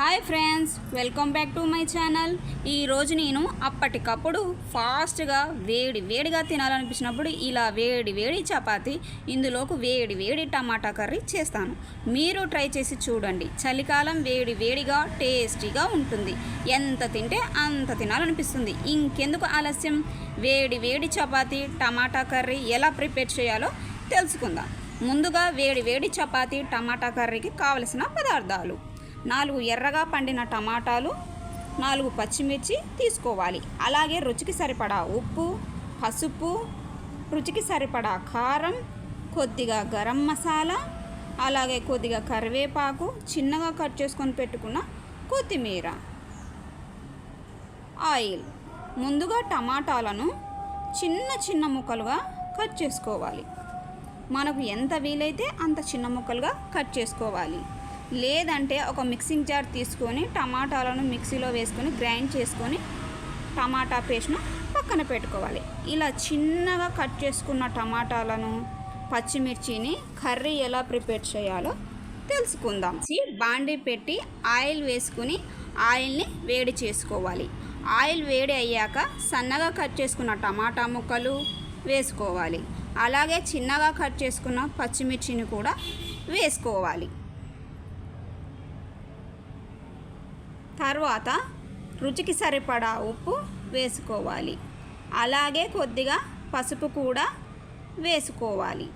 Hi friends welcome back to my channel. ఈరోజు నేను అప్పటికప్పుడు ఫాస్ట్గా వేడి వేడిగా తినాలనిపించినప్పుడు ఇలా వేడి వేడి చపాతి ఇందులోకి వేడి వేడి టమాటా కర్రీ చేస్తాను. మీరు ట్రై చేసి చూడండి. చలికాలం వేడి వేడిగా టేస్టీగా ఉంటుంది. ఎంత తింటే అంత తినాలనిపిస్తుంది. ఇంకెందుకు ఆలస్యం? వేడి వేడి చపాతి టమాటా కర్రీ ఎలా ప్రిపేర్ చేయాలో తెలుసుకుందాం. ముందుగా వేడి వేడి చపాతి టమాటా కర్రీకి కావలసిన పదార్థాలు. నాలుగు ఎర్రగా పండిన టమాటాలు నాలుగు పచ్చిమిర్చి తీసుకోవాలి. అలాగే రుచికి సరిపడా ఉప్పు పసుపు రుచికి సరిపడా కారం కొద్దిగా గరం మసాలా అలాగే కొద్దిగా కరివేపాకు చిన్నగా కట్ చేసుకొని పెట్టుకున్న కొత్తిమీర. ఆయిల్. ముందుగా టమాటాలను చిన్న చిన్న ముక్కలుగా కట్ చేసుకోవాలి. మనకు ఎంత వీలైతే అంత చిన్న ముక్కలుగా కట్ చేసుకోవాలి. లేదంటే ఒక మిక్సింగ్ జార్ తీసుకొని టమాటాలను మిక్సీలో వేసుకొని గ్రైండ్ చేసుకొని టమాటా పేస్ట్ను పక్కన పెట్టుకోవాలి. ఇలా చిన్నగా కట్ చేసుకున్న టమాటాలను పచ్చిమిర్చిని కర్రీ ఎలా ప్రిపేర్ చేయాలో తెలుసుకుందాం. బాండి పెట్టి ఆయిల్ వేసుకుని ఆయిల్ని వేడి చేసుకోవాలి. ఆయిల్ వేడి అయ్యాక సన్నగా కట్ చేసుకున్న టమాటా ముక్కలు వేసుకోవాలి. అలాగే చిన్నగా కట్ చేసుకున్న పచ్చిమిర్చిని కూడా వేసుకోవాలి. తర్వాత రుచికి సరిపడా ఉప్పు వేసుకోవాలి. అలాగే కొద్దిగా పసుపు కూడా వేసుకోవాలి.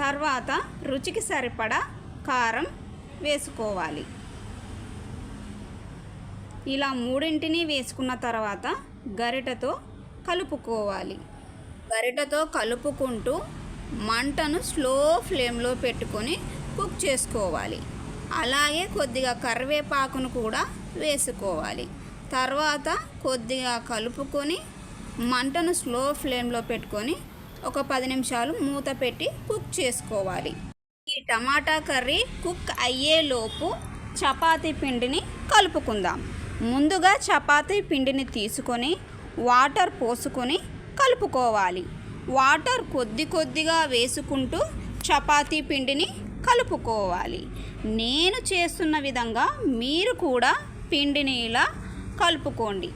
తర్వాత రుచికి సరిపడా కారం వేసుకోవాలి. ఇలా మూడింటిని వేసుకున్న తర్వాత గరిటతో కలుపుకోవాలి. గరిటతో కలుపుకుంటూ మంటను స్లో ఫ్లేమ్లో పెట్టుకొని కుక్ చేసుకోవాలి. అలాగే కొద్దిగా కరివేపాకును కూడా వేసుకోవాలి. తర్వాత కొద్దిగా కలుపుకొని మంటను స్లో ఫ్లేమ్లో పెట్టుకొని ఒక పది నిమిషాలు మూత పెట్టి కుక్ చేసుకోవాలి. ఈ టమాటా కర్రీ కుక్ అయ్యేలోపు చపాతీ పిండిని కలుపుకుందాం. ముందుగా చపాతీ పిండిని తీసుకొని వాటర్ పోసుకొని కలుపుకోవాలి. వాటర్ కొద్ది కొద్దిగా వేసుకుంటూ చపాతీ పిండిని కలుపుకోవాలి. నేను చేస్తున్న విధంగా మీరు కూడా పిండిని ఇలా కలుపుకోండి.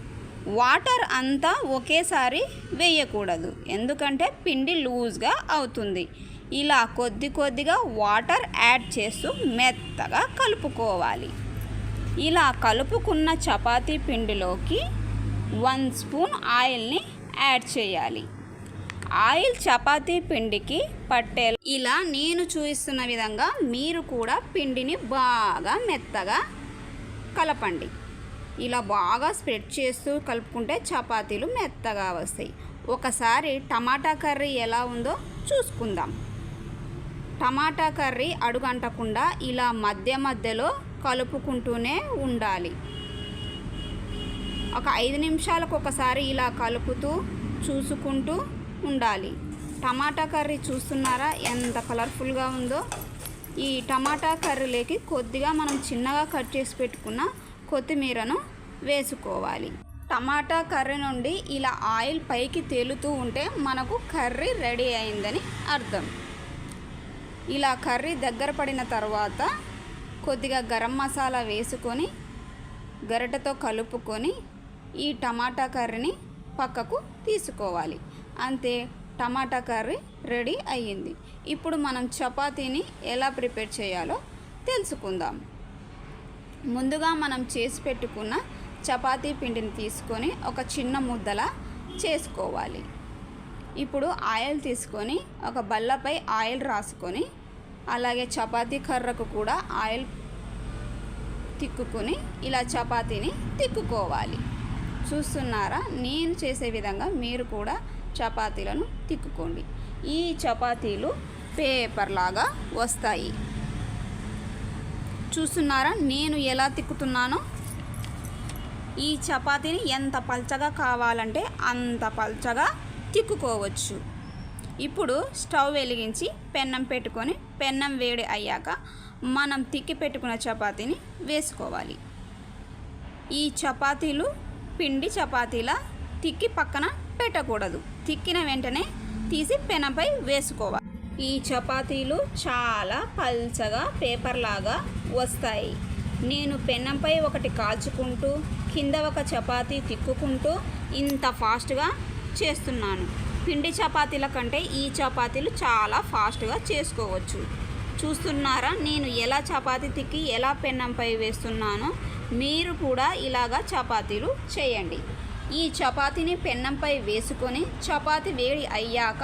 వాటర్ అంతా ఒకేసారి వేయకూడదు. ఎందుకంటే పిండి లూజ్గా అవుతుంది. ఇలా కొద్ది కొద్దిగా వాటర్ యాడ్ చేస్తూ మెత్తగా కలుపుకోవాలి. ఇలా కలుపుకున్న చపాతీ పిండిలోకి వన్ స్పూన్ ఆయిల్ని యాడ్ చేయాలి. ఆయిల్ చపాతీ పిండికి పట్టే ఇలా నేను చూపిస్తున్న విధంగా మీరు కూడా పిండిని బాగా మెత్తగా కలపండి. ఇలా బాగా స్ప్రెడ్ చేస్తూ కలుపుకుంటే చపాతీలు మెత్తగా వస్తాయి. ఒకసారి టమాటా కర్రీ ఎలా ఉందో చూసుకుందాం. టమాటా కర్రీ అడుగంటకుండా ఇలా మధ్య మధ్యలో కలుపుకుంటూనే ఉండాలి. ఒక ఐదు నిమిషాలకు ఒకసారి ఇలా కలుపుతూ చూసుకుంటూ ఉండాలి. టమాటా కర్రీ చూస్తున్నారా? ఎంత కలర్ఫుల్గా ఉందో. ఈ టమాటా కర్రీలోకి కొద్దిగా మనం చిన్నగా కట్ చేసి పెట్టుకున్న కొత్తిమీరను వేసుకోవాలి. టమాటా కర్రీ నుండి ఇలా ఆయిల్ పైకి తేలుతూ ఉంటే మనకు కర్రీ రెడీ అయిందని అర్థం. ఇలా కర్రీ దగ్గర పడిన తర్వాత కొద్దిగా గరం మసాలా వేసుకొని గరిటతో కలుపుకొని ఈ టమాటా కర్రీని పక్కకు తీసుకోవాలి. అంతే టమాటా కర్రీ రెడీ అయ్యింది. ఇప్పుడు మనం చపాతీని ఎలా ప్రిపేర్ చేయాలో తెలుసుకుందాం. ముందుగా మనం చేసి పెట్టుకున్న చపాతీ పిండిని తీసుకొని ఒక చిన్న ముద్దలా చేసుకోవాలి. ఇప్పుడు ఆయిల్ తీసుకొని ఒక బల్లపై ఆయిల్ రాసుకొని అలాగే చపాతీ కర్రకు కూడా ఆయిల్ తిక్కుకొని ఇలా చపాతీని తిక్కుకోవాలి. చూస్తున్నారా? నేను చేసే విధంగా మీరు కూడా చపాతీలను తిక్కుకోండి. ఈ చపాతీలు పేపర్ లాగా వస్తాయి. చూస్తున్నారా? నేను ఎలా తిక్కుతున్నానో? ఈ చపాతీని ఎంత పల్చగా కావాలంటే అంత పల్చగా తిక్కుకోవచ్చు. ఇప్పుడు స్టవ్ వెలిగించి పెన్నం పెట్టుకొని పెన్నం వేడి అయ్యాక మనం తిక్కి పెట్టుకున్న చపాతీని వేసుకోవాలి. ఈ చపాతీలు పిండి చపాతీల తిక్కి పక్కన పెట్టకూడదు తిక్కిన వెంటనే తీసి పెనంపై వేసుకోవాలి. ఈ చపాతీలు చాలా పల్చగా పేపర్ లాగా వస్తాయి. నేను పెన్నంపై ఒకటి కాల్చుకుంటూ కింద ఒక చపాతీ తిక్కుకుంటూ ఇంత ఫాస్ట్గా చేస్తున్నాను. పిండి చపాతీల కంటే ఈ చపాతీలు చాలా ఫాస్ట్గా చేసుకోవచ్చు. చూస్తున్నారా? నేను ఎలా చపాతీ తిక్కి ఎలా పెన్నంపై వేస్తున్నానో మీరు కూడా ఇలాగా చపాతీలు చేయండి. ఈ చపాతీని పెన్నంపై వేసుకొని చపాతీ వేడి అయ్యాక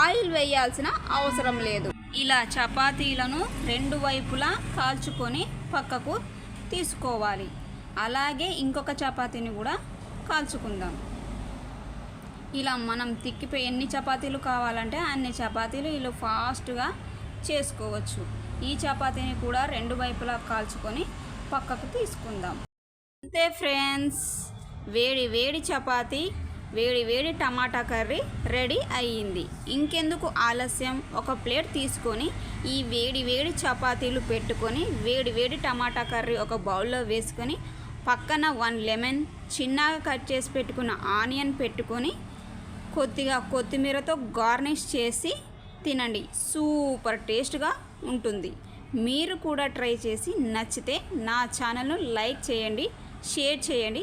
ఆయిల్ వేయాల్సిన అవసరం లేదు. ఇలా చపాతీలను రెండు వైపులా కాల్చుకొని పక్కకు తీసుకోవాలి. అలాగే ఇంకొక చపాతీని కూడా కాల్చుకుందాం. ఇలా మనం తిక్కిపోయి ఎన్ని చపాతీలు కావాలంటే అన్ని చపాతీలు ఇలా ఫాస్ట్గా చేసుకోవచ్చు. ఈ చపాతీని కూడా రెండు వైపులా కాల్చుకొని పక్కకు తీసుకుందాం. అంతే ఫ్రెండ్స్. వేడి వేడి చపాతీ వేడి వేడి టమాటా కర్రీ రెడీ అయ్యింది. ఇంకెందుకు ఆలస్యం? ఒక ప్లేట్ తీసుకొని ఈ వేడి వేడి చపాతీలు పెట్టుకొని వేడి వేడి టమాటా కర్రీ ఒక బౌల్లో వేసుకొని పక్కన వన్ లెమన్ చిన్నగా కట్ చేసి పెట్టుకున్న ఆనియన్ పెట్టుకొని కొద్దిగా కొత్తిమీరతో గార్నిష్ చేసి తినండి. సూపర్ టేస్ట్గా ఉంటుంది. మీరు కూడా ట్రై చేసి నచ్చితే నా ఛానల్ను లైక్ చేయండి షేర్ చేయండి.